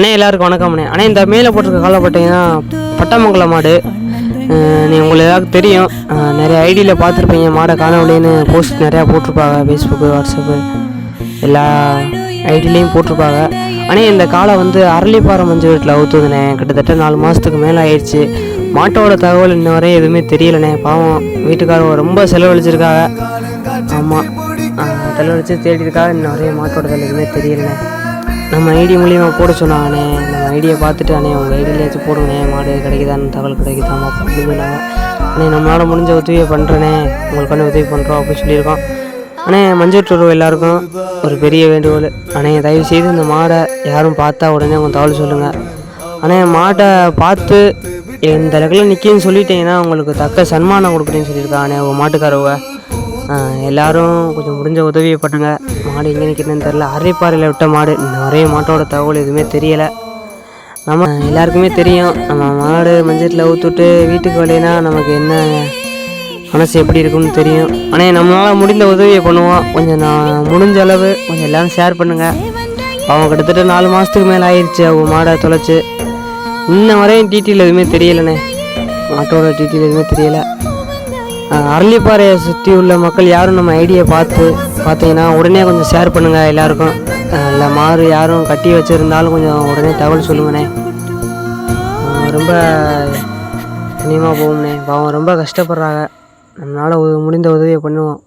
அண்ணே எல்லாருக்கும் வணக்கம்ண்ணே அண்ணே. இந்த மேலே போட்டிருக்க காலை பார்த்தீங்கன்னா பட்டாமங்கலம் மாடு. நீ உங்களுக்கு எல்லாருக்கும் தெரியும். நிறைய ஐடியில் பார்த்துருப்பீங்க மாடை காணவில்லைன்னு போஸ்ட் நிறையா போட்டிருப்பாங்க ஃபேஸ்புக்கு வாட்ஸ்அப்பு எல்லா ஐடிலையும் போட்டிருப்பாங்க. அண்ணே இந்த காலை வந்து அரளிப்பாறை மஞ்சு வீட்டில் அவுத்துதுண்ணே. கிட்டத்தட்ட நாலு மாதத்துக்கு மேலே ஆயிடுச்சு. மாட்டோட தகவல் இன்ன வரையும் எதுவுமே தெரியலண்ணே. பாவம் வீட்டுக்காரங்க ரொம்ப செலவழிச்சிருக்காங்க. ஆமாம் செலவழித்து தேடிருக்காங்க இன்ன வரையும் மாட்டோட தகவல் எதுவுமே தெரியலண்ணே. நம்ம ஐடி மூலியமாக போட சொன்னாங்கண்ணே நம்ம ஐடியை பார்த்துட்டு அண்ணே உங்கள் ஐடியிலேயாச்சும் போடுங்கண்ணே மாடு கிடைக்குதான்னு தகவல் கிடைக்குதாமா அப்படின்னு. சொன்னாங்க அண்ணே நம்மளால் முடிஞ்ச உதவியை பண்ணுறேனே உங்களுக்கு பண்ண உதவி பண்ணுறோம் அப்படின்னு சொல்லியிருக்கோம். அண்ணே மஞ்சள் எல்லாருக்கும் ஒரு பெரிய வேண்டுகோள். அண்ணே தயவு செய்து இந்த மாடை யாரும் பார்த்தா உடனே உங்கள் தகவல் சொல்லுங்கள் அண்ணே மாட்டை பார்த்து இந்த இடத்துல நிற்கின்னு சொல்லிட்டீங்கன்னா உங்களுக்கு தக்க சன்மானம் கொடுக்குறேன்னு சொல்லியிருக்கா அண்ணே உங்கள் மாட்டுக்காரவை எல்லாரும் கொஞ்சம் முடிஞ்ச உதவியை பண்ணுங்க. மாடு எங்கே நிற்கிறதுன்னு தெரில அரைப்பாறையில் விட்ட மாடு. நிறைய வரையும் மாட்டோட தகவல் எதுவுமே தெரியலை. நம்ம எல்லாருக்குமே தெரியும். நம்ம மாடு மஞ்சத்தில் ஊற்றுட்டு வீட்டுக்கு வழினா நமக்கு என்ன மனசு எப்படி இருக்கும்னு தெரியும். ஆனால் நம்மளால் முடிந்த உதவியை பண்ணுவோம். கொஞ்சம் நான் முடிஞ்ச அளவு கொஞ்சம் எல்லாரும் ஷேர் பண்ணுங்கள் அவங்க கிட்டத்தட்ட நாலு மாதத்துக்கு மேலே ஆயிடுச்சு அவங்க மாடை தொலைச்சி. இன்ன வரையும் டீட்டெயில் எதுவுமே தெரியலண்ணே. மாட்டோட டீட்டெயில் எதுவுமே தெரியலை. அரளிப்பாறையை சுற்றி உள்ள மக்கள் யாரும் நம்ம ஐடியை பார்த்து பார்த்தீங்கன்னா உடனே கொஞ்சம் ஷேர் பண்ணுங்கள் எல்லாருக்கும். இல்லை மாறு யாரும் கட்டி வச்சுருந்தாலும் கொஞ்சம் உடனே தகவல் சொல்லுங்கண்ணே. ரொம்ப புண்ணியமாக போகும்ண்ணே. பாவம் ரொம்ப கஷ்டப்படுறாங்க. நம்மளால் முடிந்த உதவியை பண்ணுவோம்.